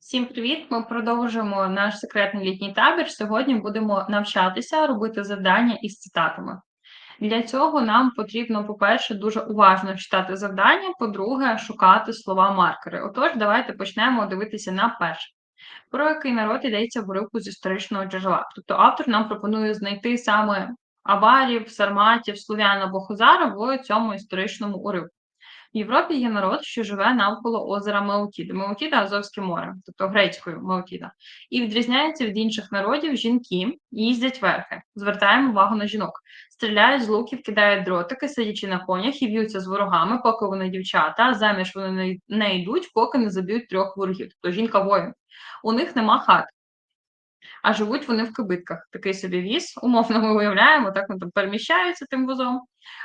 Всім привіт! Ми продовжуємо наш секретний літній табір. Сьогодні будемо навчатися робити завдання із цитатами. Для цього нам потрібно, по-перше, дуже уважно читати завдання, по-друге, шукати слова-маркери. Отож, давайте почнемо дивитися на перше. Про який народ йдеться в уривку з історичного джерела. Тобто автор нам пропонує знайти саме аварів, сарматів, слов'ян або хузара в цьому історичному уривку. В Європі є народ, що живе навколо озера Меотіда. Меотіда Азовське море, тобто грецькою Меотіда. І відрізняється від інших народів жінки їздять верхи. Звертаємо увагу на жінок. Стріляють з луків, кидають дротики, сидячи на конях і б'ються з ворогами, поки вони дівчата, а заміж вони не йдуть, поки не заб'ють трьох ворогів. Тобто жінка воїн. У них нема хат а живуть вони в кибитках. Такий собі віз. Умовно ми уявляємо, так вони там переміщаються тим возом.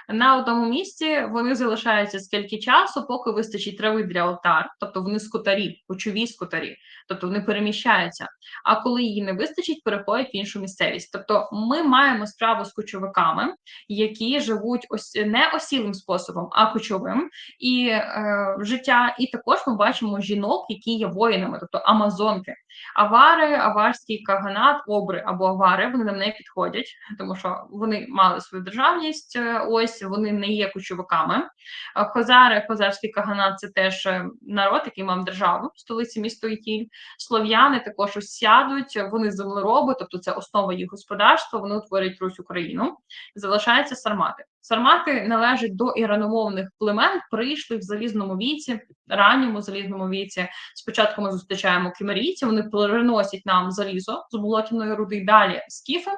На одному місці вони залишаються скільки часу, поки вистачить трави для отар, тобто вони скотарі, кочові скотарі, тобто вони переміщаються. А коли її не вистачить, переходять в іншу місцевість. Тобто ми маємо справу з кочовиками, які живуть ось не осілим способом, а кочовим і е, життя. І також ми бачимо жінок, які є воїнами, тобто амазонки. Авари, аварський каганат, обри або авари вони нам не підходять, тому що вони мали свою державність. Е, ось вони не є кочовиками. Хозари, хозарський каганат це теж е, народ, який мав державу в столиці місто Ітіль. Слов'яни також сядуть, вони землероби, тобто це основа їх господарства. Вони утворюють Русь Україну. Залишаються сармати. Сармати належать до іраномовних племен, прийшли в залізному віці, ранньому залізному віці. Спочатку ми зустрічаємо кімерійців, вони переносять нам залізо з болотяної руди. Далі скіфи,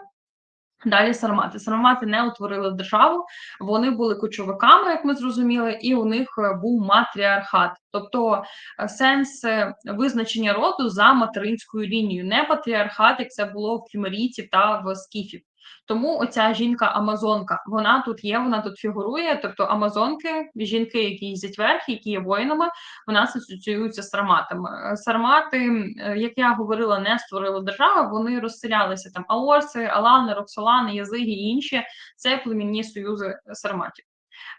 Далі сармати. Сармати не утворили державу, вони були кочовиками, як ми зрозуміли, і у них е, був матріархат, тобто е, сенс е, визначення роду за материнською лінією, не патріархат, як це було в кімерійців та в скіфів. Тому оця жінка-амазонка, вона тут є, вона тут фігурує. Тобто Амазонки, жінки, які їздять верх, які є воїнами, вона нас асоціюються з сарматами. Сармати, як я говорила, не створили держави, вони розселялися там Аорси, Алани, Роксолани, Язиги і інші. Це племінні союзи сарматів.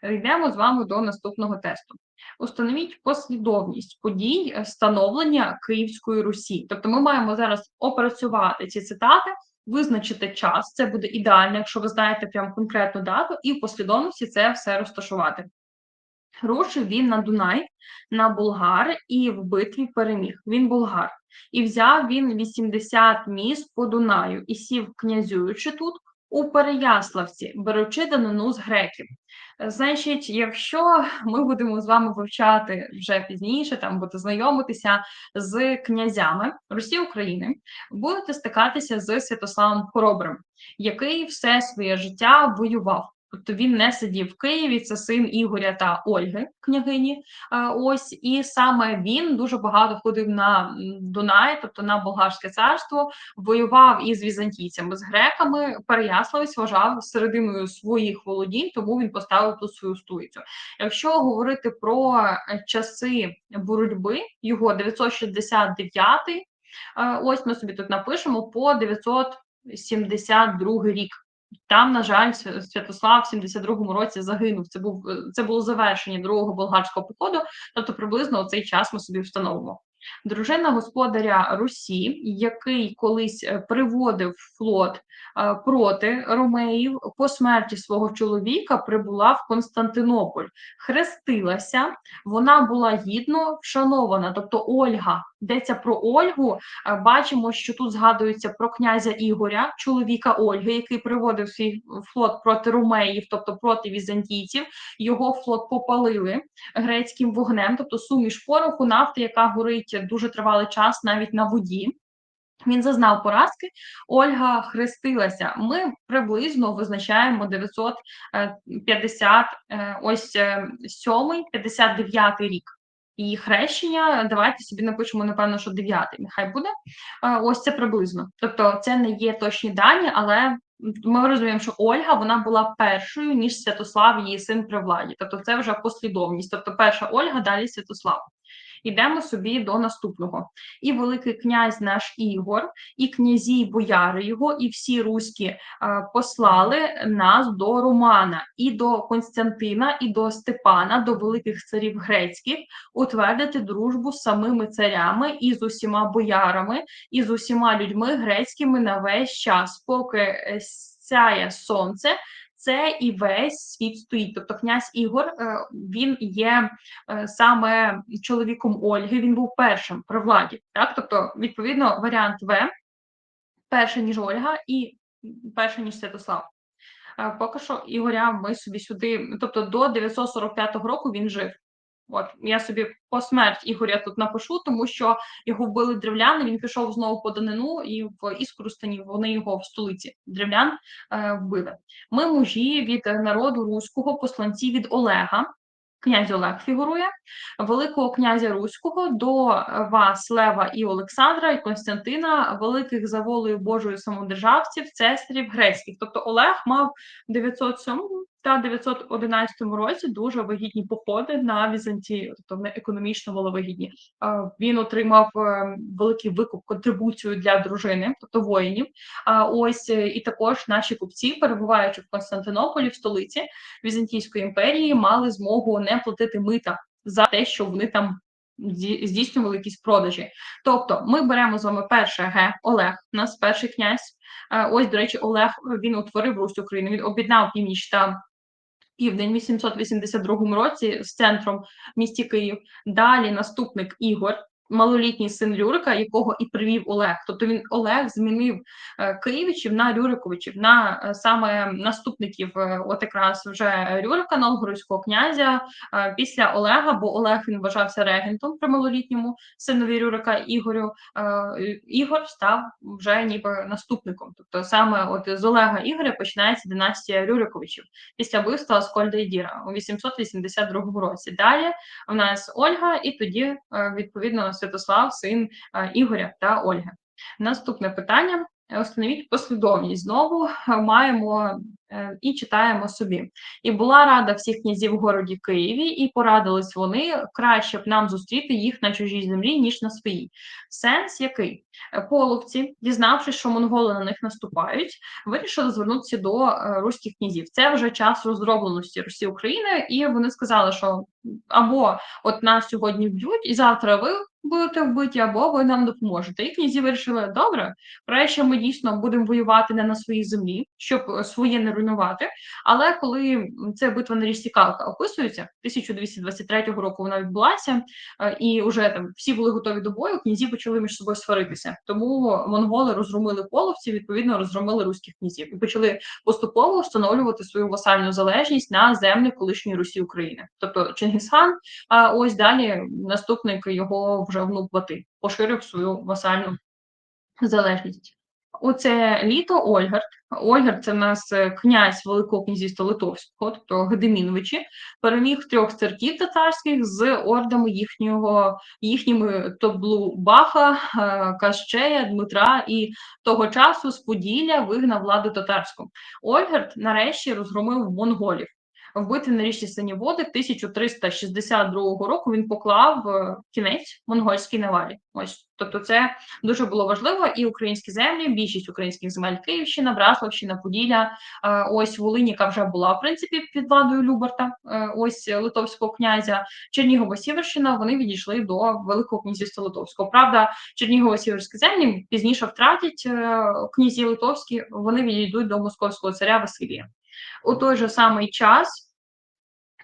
Йдемо з вами до наступного тесту. Установіть послідовність подій становлення Київської Русі. Тобто, ми маємо зараз опрацювати ці цитати визначити час, це буде ідеально, якщо ви знаєте прям конкретну дату, і в послідовності це все розташувати. Рушив він на Дунай, на Булгар і в битві переміг. Він булгар. І взяв він 80 міст по Дунаю і сів, князюючи тут у Переяславці, беручи данину з греків. Значить, якщо ми будемо з вами вивчати вже пізніше, там будете знайомитися з князями Росії України, будете стикатися з Святославом Хоробрим, який все своє життя воював. Тобто він не сидів в Києві, це син Ігоря та Ольги, княгині. Ось і саме він дуже багато ходив на Дунай, тобто на болгарське царство, воював із візантійцями, з греками. Переяславець вважав серединою своїх володінь, тому він поставив тут свою столицю. Якщо говорити про е, часи боротьби, його 969, е, ось ми собі тут напишемо по 972 рік. Там, на жаль, Святослав в 72-му році загинув. Це був це було завершення другого болгарського походу. Тобто, приблизно у цей час ми собі встановимо. Дружина господаря Русі, який колись е, приводив флот е, проти ромеїв, по смерті свого чоловіка прибула в Константинополь, хрестилася, вона була гідно вшанована. Тобто Ольга йдеться про Ольгу. Е, бачимо, що тут згадується про князя Ігоря, чоловіка Ольги, який приводив свій флот проти ромеїв, тобто проти візантійців. Його флот попалили грецьким вогнем, тобто суміш пороху, нафти, яка горить дуже тривалий час навіть на воді. Він зазнав поразки, Ольга хрестилася. Ми приблизно визначаємо 950, е, ось 7, 59 рік. Її хрещення, давайте собі напишемо, напевно, що 9 нехай буде. Е, ось це приблизно. Тобто, це не є точні дані, але ми розуміємо, що Ольга вона була першою, ніж Святослав, її син при владі. Тобто, це вже послідовність. Тобто, перша Ольга, далі Святослав. Йдемо собі до наступного. І Великий князь наш Ігор, і князі, і бояри його, і всі руські е, послали нас до Романа, і до Константина, і до Степана, до великих царів грецьких, утвердити дружбу з самими царями і з усіма боярами, і з усіма людьми грецькими на весь час, поки е, сяє сонце. Це і весь світ стоїть. Тобто князь Ігор е, він є е, саме чоловіком Ольги. Він був першим при владі. Так, тобто, відповідно, варіант В перше ніж Ольга, і перше ніж Святослав. Е, поки що Ігоря ми собі сюди, тобто до 945 року він жив. От я собі по смерть Ігоря тут напишу, тому що його вбили древляни. Він пішов знову по данину, і в Іскрустані вони його в столиці древлян е, вбили. Ми мужі від народу руського, посланці від Олега. Князь Олег фігурує, Великого князя Руського до вас, Лева і Олександра і Константина, великих за волею Божою самодержавців, цесарів грецьких. Тобто Олег мав 907 та 911 році дуже вигідні походи на Візантію, тобто вони економічно маловигідні. Він отримав е, великий викуп контрибуцію для дружини, тобто воїнів. А ось е, і також наші купці, перебуваючи в Константинополі, в столиці Візантійської імперії, мали змогу не платити мита за те, що вони там. Здійснювали якісь продажі. Тобто ми беремо з вами перше Г Олег, нас перший князь. Е, ось, до речі, Олег він утворив Русь України, він об'єднав північ та південь в 882 році з центром в місті Київ. Далі наступник Ігор малолітній син Рюрика, якого і привів Олег. Тобто він Олег змінив е, Києвичів на Рюриковичів, на е, саме наступників, е, от якраз вже Рюрика, Новгородського князя після Олега, бо Олег він вважався регентом при малолітньому синові Рюрика Ігорю. Ігор став вже ніби наступником. Тобто саме от з Олега Ігоря починається династія Рюриковичів після вбивства Аскольда і Діра у 882 році. Далі у нас Ольга, і тоді відповідно Святослав, син Ігоря та Ольги. Наступне питання: установіть послідовність. Знову маємо Е, і читаємо собі. І була рада всіх князів в городі Києві, і порадились вони краще б нам зустріти їх на чужій землі, ніж на своїй. Сенс який? Е, половці, дізнавшись, що монголи на них наступають, вирішили звернутися до е, руських князів. Це вже час роздробленості Росії України, і вони сказали, що або от нас сьогодні б'ють, і завтра ви. Будете вбиті, або ви нам допоможете. І князі вирішили, добре, краще ми дійсно будемо воювати не на своїй землі, щоб своє не руйнувати. Але коли ця битва на річці Калка описується, 1223 року вона відбулася, е, і вже там всі були готові до бою, князі почали між собою сваритися. Тому монголи розгромили половців, відповідно розгромили руських князів і почали поступово встановлювати свою васальну залежність на землі колишньої Русі України. Тобто Чингісхан, а ось далі наступник його вже внук Бати поширив свою васальну залежність. Оце літо Ольгард. Ольгард це в нас е, князь Великого князівства Литовського, тобто Гедеміновичі, переміг трьох церків татарських з ордами їхнього, їхніми Тоблу Баха, е, Кащея, Дмитра і того часу з Поділля вигнав владу татарську. Ольгард нарешті розгромив монголів вбити на річці Сині води 1362 року він поклав е, кінець монгольській навалі. Ось тобто, це дуже було важливо. І українські землі, більшість українських земель Київщина, Браславщина, Поділля, е, ось Волиніка вже була в принципі під владою Люберта, е, ось Литовського князя, Чернігова Сіверщина. Вони відійшли до Великого князівства Литовського. Правда, Чернігово сіверські землі пізніше втратять князі Литовські. Вони відійдуть до московського царя Василія. У той же самий час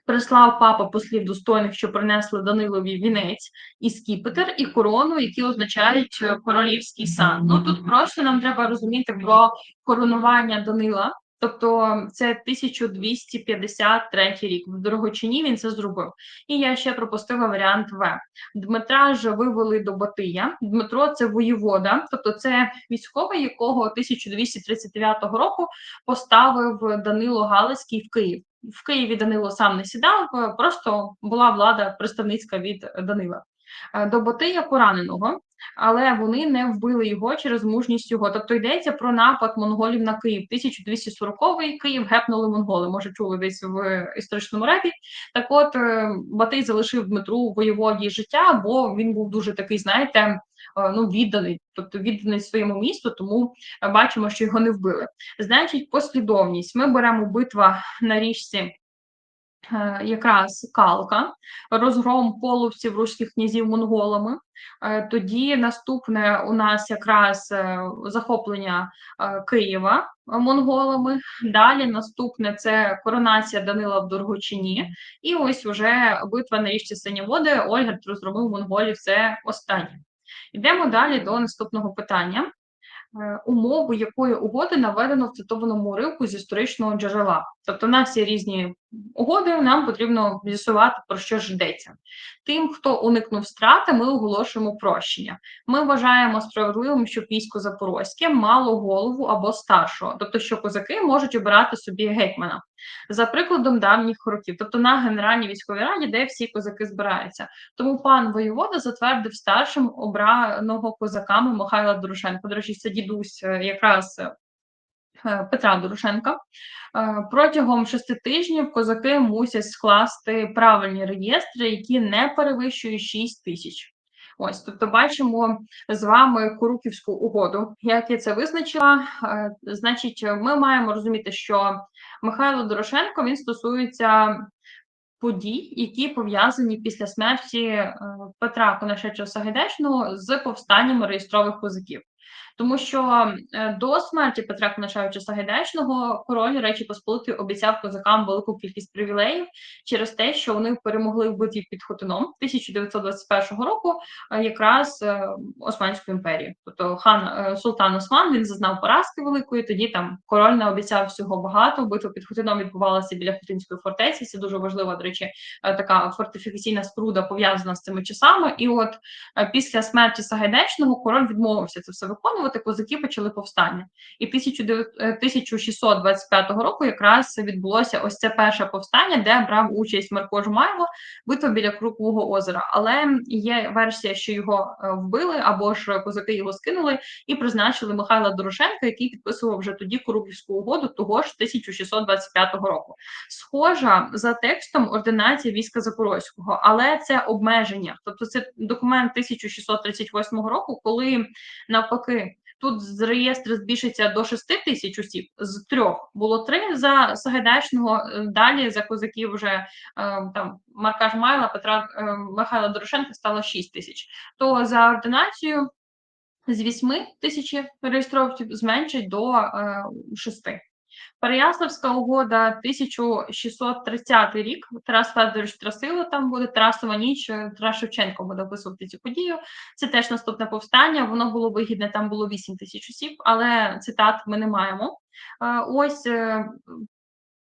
прислав папа послів достойних, що принесли Данилові вінець і скіпетр, і корону, які означають е, королівський сан. Ну тут просто нам треба розуміти про коронування Данила. Тобто це 1253 рік. В Дорогочині він це зробив. І я ще пропустила варіант В. Дмитра ж вивели до Батия. Дмитро це воєвода, тобто це військовий, якого 1239 року поставив Данило Галицький в Київ. В Києві Данило сам не сідав, просто була влада представницька від Данила. Е, до Батия пораненого але вони не вбили його через мужність його. Тобто йдеться про напад монголів на Київ. 1240-й Київ гепнули монголи. Може, чули десь в історичному репі. Так, от е, Батий залишив Дмитру воєводі життя, бо він був дуже такий, знаєте. Е, ну, відданий, тобто відданий своєму місту, тому бачимо, що його не вбили. Значить, послідовність. Ми беремо битва на річці Е, якраз Калка, розгром половців руських князів монголами. Е, тоді наступне у нас якраз захоплення Києва монголами. Далі наступне це коронація Данила в Доргочині. І ось вже битва на річці Синєводи, Ольгерт розгромив монголів. Це останнє. Йдемо далі до наступного питання. Е, умови якої угоди наведено в цитованому уривку з історичного джерела. Тобто, у нас є різні угоди, нам потрібно з'ясувати, про що ж йдеться. Тим, хто уникнув страти, ми оголошуємо прощення. Ми вважаємо справедливим, що військо Запорозьке мало голову або старшого, тобто, що козаки можуть обирати собі гетьмана. За прикладом давніх років, тобто на Генеральній військовій раді, де всі козаки збираються. Тому пан воєвода затвердив старшим обраного козаками Михайла Дорошенка. До речі, це дідусь е, якраз е, Петра Дорошенка. Е, протягом шести тижнів козаки мусять скласти правильні реєстри, які не перевищують 6 тисяч. Ось, тобто, бачимо з вами Куруківську угоду. Як я це визначила, значить, ми маємо розуміти, що Михайло Дорошенко він стосується подій, які пов'язані після смерті Петра Конашеча Сагайдачного з повстанням реєстрових козаків. Тому що е, до смерті Петра Конашевича Сагайдачного король Речі Посполитої обіцяв козакам велику кількість привілеїв через те, що вони перемогли в битві під Хотином 1921 року, е, якраз е, Османську імперію. Тобто хан Султан Осман він зазнав поразки великої. Тоді там король не обіцяв всього багато. Битва під Хотином відбувалася біля Хотинської фортеці. Це дуже важлива, до речі, така фортифікаційна спруда пов'язана з цими часами. І от після смерті Сагайдачного король відмовився це все виконувати підтримувати, козаки почали повстання. І 1625 е, року якраз відбулося ось це перше повстання, де брав участь Марко Жмайло, битва біля Крукового озера. Але є версія, що його е, вбили або ж козаки його скинули і призначили Михайла Дорошенка, який підписував вже тоді Куруківську угоду того ж 1625 року. Схожа за текстом ординація війська Запорозького, але це обмеження, тобто це документ 1638 року, коли навпаки Тут з реєстру збільшиться до 6 тисяч осіб, з трьох було три за Сагайдачного, е, далі за козаків вже е, там Марка Жмайла, Петра е, Михайла Дорошенка стало 6 тисяч. То за ординацію з 8 тисяч реєстровців зменшить до 6. Переяславська угода 1630 рік. Тарас Федорович Трасило там буде Тарасова ніч. Тарас Шевченко буде описувати цю подію. Це теж наступне повстання. Воно було вигідне, там було 8 тисяч осіб, але цитат ми не маємо. Е, ось е,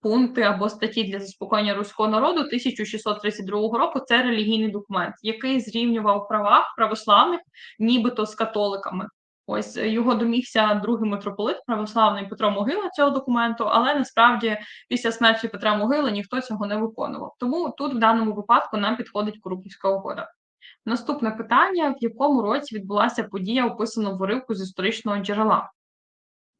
пункти або статті для заспокоєння руського народу 1632 року. Це релігійний документ, який зрівнював права православних, нібито з католиками. Ось е, його домігся другий митрополит православний Петро Могила цього документу, але насправді після смерті Петра Могили ніхто цього не виконував. Тому тут в даному випадку нам підходить Куруківська угода. Наступне питання: в якому році відбулася подія, описана в уривку з історичного джерела?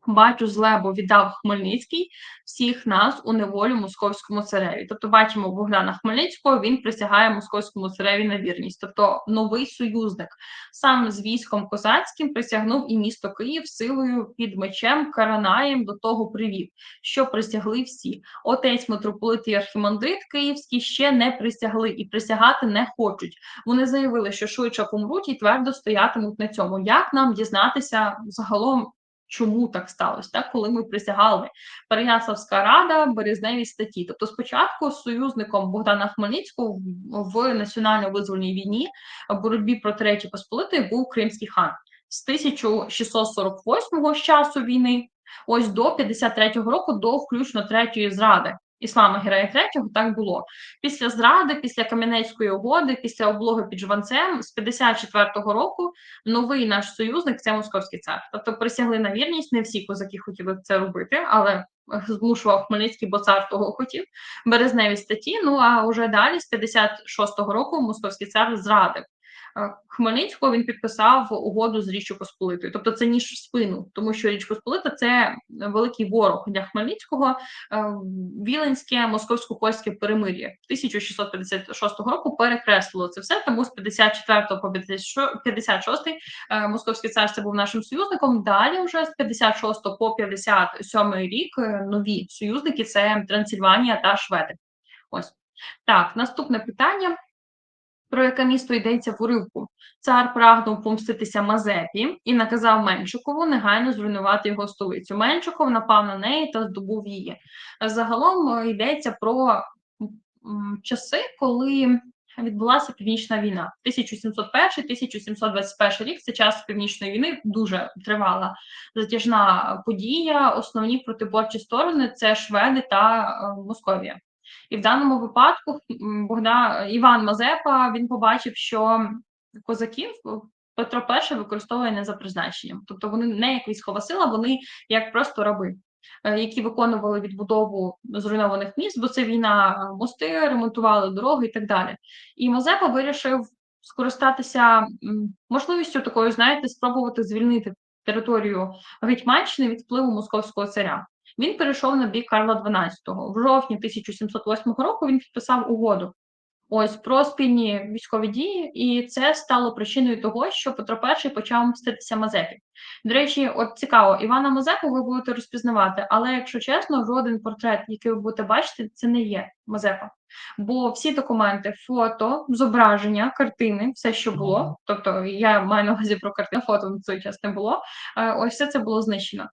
Бачу зле, бо віддав Хмельницький всіх нас у неволю московському цареві. Тобто, бачимо Богдана Хмельницького, він присягає московському цареві на вірність, тобто новий союзник. Сам з військом козацьким присягнув і місто Київ силою під мечем Каранаєм до того привів, що присягли всі. Отець митрополит і архімандрит Київський ще не присягли і присягати не хочуть. Вони заявили, що швидше помруть і твердо стоятимуть на цьому. Як нам дізнатися загалом? Чому так сталося, так коли ми присягали Переяславська рада березневі статті. Тобто, спочатку союзником Богдана Хмельницького в національно-визвольній війні боротьбі проти Речі Посполитої був Кримський хан з 1648 з часу війни, ось до 53-го року, до включно третьої зради. Іслама Герея III так було. Після зради, після Кам'янецької угоди, після облоги під Жванцем з 54-го року новий наш союзник це московський цар. Тобто присягли на вірність. Не всі козаки хотіли це робити, але змушував Хмельницький, бо цар того хотів. Березневі статті. Ну а вже далі, з 56-го року, московський цар зрадив. Хмельницького він підписав угоду з Річчю Посполитою, тобто це ніж в спину, тому що Річ Посполита це великий ворог для Хмельницького, е, Віленське московсько-польське перемир'я 1656 року перекреслило це все. Тому з 54 по 56 е, московське царство був нашим союзником. Далі, вже з 56 по 57 рік, нові союзники це Трансильванія та Шведи. Ось так, наступне питання. Про яке місто йдеться в уривку? Цар прагнув помститися Мазепі і наказав Меншикову негайно зруйнувати його столицю. Меншиков напав на неї та здобув її. Загалом е, йдеться про часи, коли відбулася північна війна. 1701-1721 рік це час північної війни, дуже тривала затяжна подія. Основні протиборчі сторони це Шведи та е, Московія. І в даному випадку Богдан Іван Мазепа він побачив, що козаків Петро І використовує не за призначенням, тобто вони не як військова сила, вони як просто раби, е, які виконували відбудову зруйнованих міст, бо це війна мости, ремонтували дороги і так далі. І Мазепа вирішив скористатися можливістю такою, знаєте, спробувати звільнити територію Гетьманщини від впливу московського царя. Він перейшов на бік Карла XII. В жовтні 1708 року він підписав угоду. Ось про спільні військові дії, і це стало причиною того, що Петро І почав мститися Мазепі. До речі, от цікаво, Івана Мазепу ви будете розпізнавати, але якщо чесно, жоден портрет, який ви будете бачити, це не є Мазепа. Бо всі документи, фото, зображення, картини, все, що було, тобто я маю на увазі про картину, фото на цей час не було. Е, ось все це було знищено.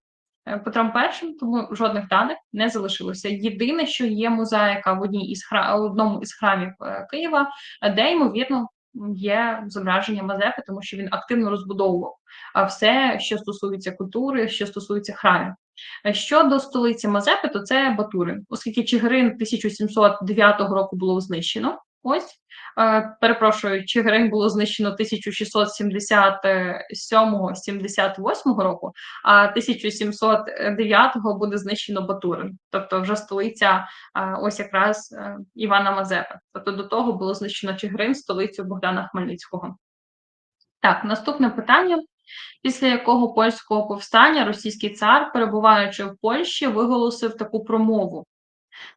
Е, Петром І, тому жодних даних не залишилося. Єдине, що є мозаїка в одній із храм, одному із храмів е, Києва, де ймовірно є зображення Мазепи, тому що він активно розбудовував все, що стосується культури, що стосується храмів. Е, щодо столиці Мазепи, то це Батурин, оскільки Чигирин 1709 року було знищено. Ось Е, перепрошую, Чигирин було знищено 1677-78 року, а 1709-го буде знищено Батурин, тобто вже столиця е, ось якраз е, Івана Мазепи. Тобто до того було знищено Чигирин, столицю Богдана Хмельницького. Так, наступне питання. Після якого польського повстання російський цар, перебуваючи в Польщі, виголосив таку промову.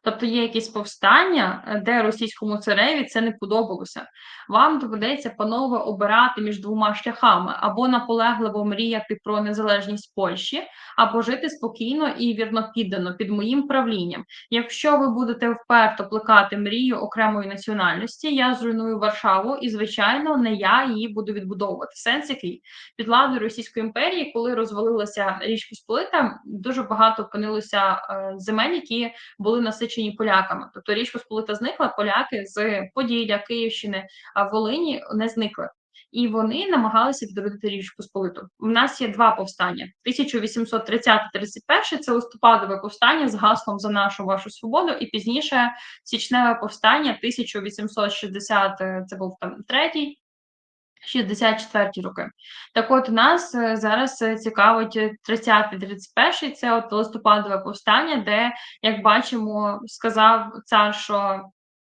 Тобто є якісь повстання, е, де російському цареві це не подобалося. Вам доведеться, панове, обирати між двома шляхами або наполегливо мріяти про незалежність Польщі, або жити спокійно і вірно піддано під моїм правлінням. Якщо ви будете вперто плекати мрію окремої національності, я зруйную Варшаву, і, звичайно, не я її буду відбудовувати. Сенс який під владою Російської імперії, коли розвалилася Річ Посполита, дуже багато опинилося е, земель, які були насичені поляками. Тобто Річ Посполита зникла, поляки з Поділля, Київщини, Волині не зникли. І вони намагалися відродити Річ Посполиту. У нас є два повстання: 1830-31 – це листопадове повстання з гаслом за нашу вашу свободу, і пізніше січневе повстання 1860, це був там третій. 64 роки. Так от нас е, зараз е, цікавить 30-31, це от листопадове повстання, де, як бачимо, сказав цар, що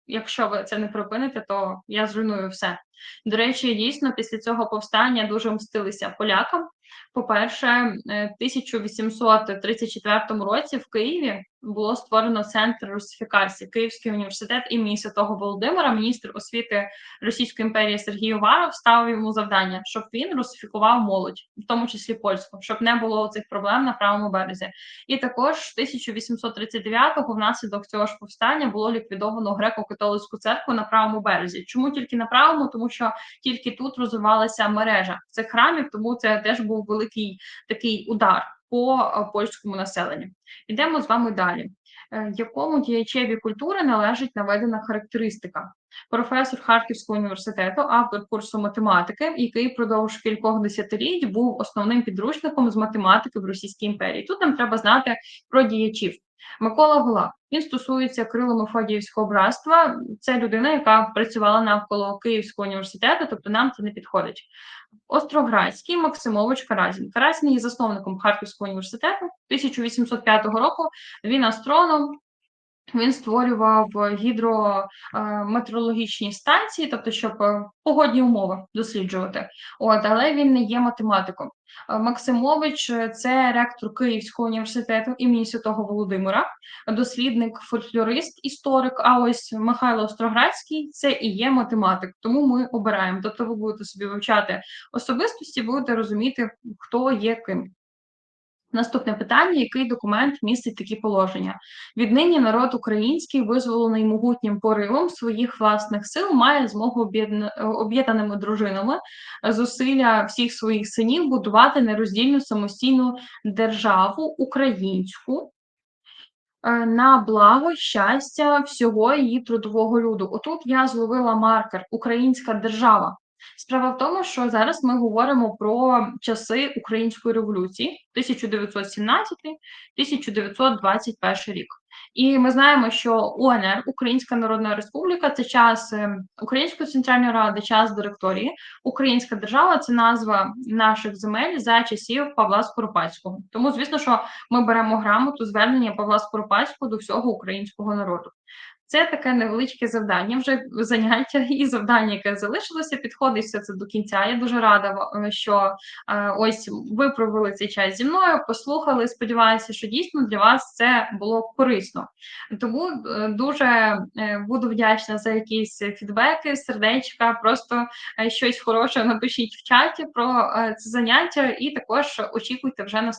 якщо ви це не припините, то я зруйную все. До речі, дійсно, після цього повстання дуже мстилися полякам. По-перше, е, в 1834 році в Києві було створено центр русифікації Київський університет імені Святого Володимира, міністр освіти Російської імперії Сергій Уваров ставив йому завдання, щоб він русифікував молодь, в тому числі польську, щоб не було цих проблем на правому березі. І також 1839-го внаслідок цього ж повстання було ліквідовано греко-католицьку церкву на правому березі. Чому тільки на правому? Тому що тільки тут розвивалася мережа цих храмів, тому це теж був великий такий удар по польському населенню. Йдемо з вами далі. Е, якому діячеві культури належить наведена характеристика? Професор Харківського університету, автор курсу математики, який продовж кількох десятиліть був основним підручником з математики в Російській імперії. Тут нам треба знати про діячів. Микола Гулак. Він стосується Крило Мефодіївського братства. Це людина, яка працювала навколо Київського університету, тобто нам це не підходить. Остроградський Максимович Каразін. Каразін є засновником Харківського університету 1805 року. Він астроном, Він створював гідрометеорологічні станції, тобто, щоб е, погодні умови досліджувати. От, але він не є математиком. Е, Максимович е, це ректор Київського університету імені Святого Володимира, дослідник, фольклорист, історик. А ось Михайло Остроградський це і є математик. Тому ми обираємо. Тобто, ви будете собі вивчати особистості, будете розуміти, хто є ким. Наступне питання: який документ містить такі положення? Віднині народ український, визволений могутнім поривом своїх власних сил, має змогу об'єднаними дружинами зусилля всіх своїх синів будувати нероздільну самостійну державу українську. е, На благо щастя всього її трудового люду. Отут я зловила маркер Українська держава. Справа в тому, що зараз ми говоримо про часи Української революції 1917-1921 рік. І ми знаємо, що УНР, Українська Народна Республіка, це час е, Української центральної ради, час директорії. Українська держава це назва наших земель за часів Павла Скоропадського. Тому, звісно, що ми беремо грамоту звернення Павла Скоропадського до всього українського народу. Це таке невеличке завдання, вже заняття і завдання, яке залишилося, підходить все це до кінця. Я дуже рада, що е, ось ви провели цей час зі мною, послухали. Сподіваюся, що дійсно для вас це було корисно. Тому е, дуже е, буду вдячна за якісь фідбеки, сердечка, просто е, щось хороше напишіть в чаті про е, це заняття, і також очікуйте вже наступного.